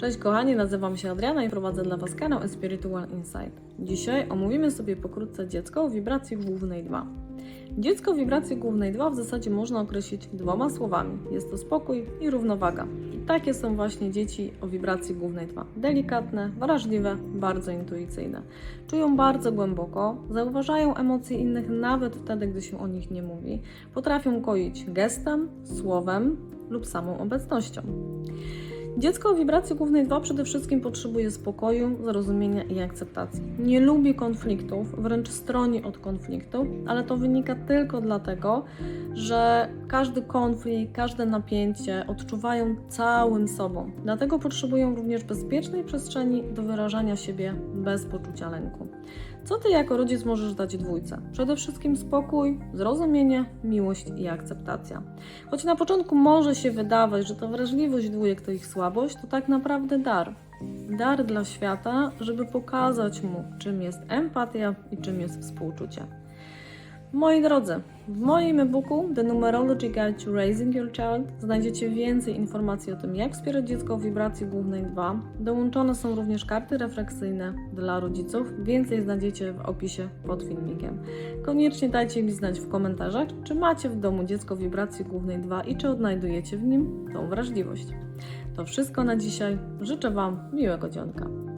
Cześć kochani, nazywam się Adriana i prowadzę dla Was kanał Spiritual Insight. Dzisiaj omówimy sobie pokrótce dziecko o wibracji głównej 2. Dziecko wibracji głównej 2 w zasadzie można określić dwoma słowami. Jest to spokój i równowaga. I takie są właśnie dzieci o wibracji głównej 2. Delikatne, wrażliwe, bardzo intuicyjne. Czują bardzo głęboko, zauważają emocje innych nawet wtedy, gdy się o nich nie mówi. Potrafią koić gestem, słowem lub samą obecnością. Dziecko o wibracji głównej 2 przede wszystkim potrzebuje spokoju, zrozumienia i akceptacji. Nie lubi konfliktów, wręcz stroni od konfliktu, ale to wynika tylko dlatego, że każdy konflikt, każde napięcie odczuwają całym sobą. Dlatego potrzebują również bezpiecznej przestrzeni do wyrażania siebie bez poczucia lęku. Co ty jako rodzic możesz dać dwójce? Przede wszystkim spokój, zrozumienie, miłość i akceptacja. Choć na początku może się wydawać, że to wrażliwość dwójek to ich słabość, to tak naprawdę dar. Dar dla świata, żeby pokazać mu, czym jest empatia i czym jest współczucie. Moi drodzy, w moim e-booku The Numerology Guide to Raising Your Child znajdziecie więcej informacji o tym, jak wspierać dziecko w wibracji głównej 2. Dołączone są również karty refleksyjne dla rodziców. Więcej znajdziecie w opisie pod filmikiem. Koniecznie dajcie mi znać w komentarzach, czy macie w domu dziecko wibracji głównej 2 i czy odnajdujecie w nim tą wrażliwość. To wszystko na dzisiaj. Życzę Wam miłego dzionka.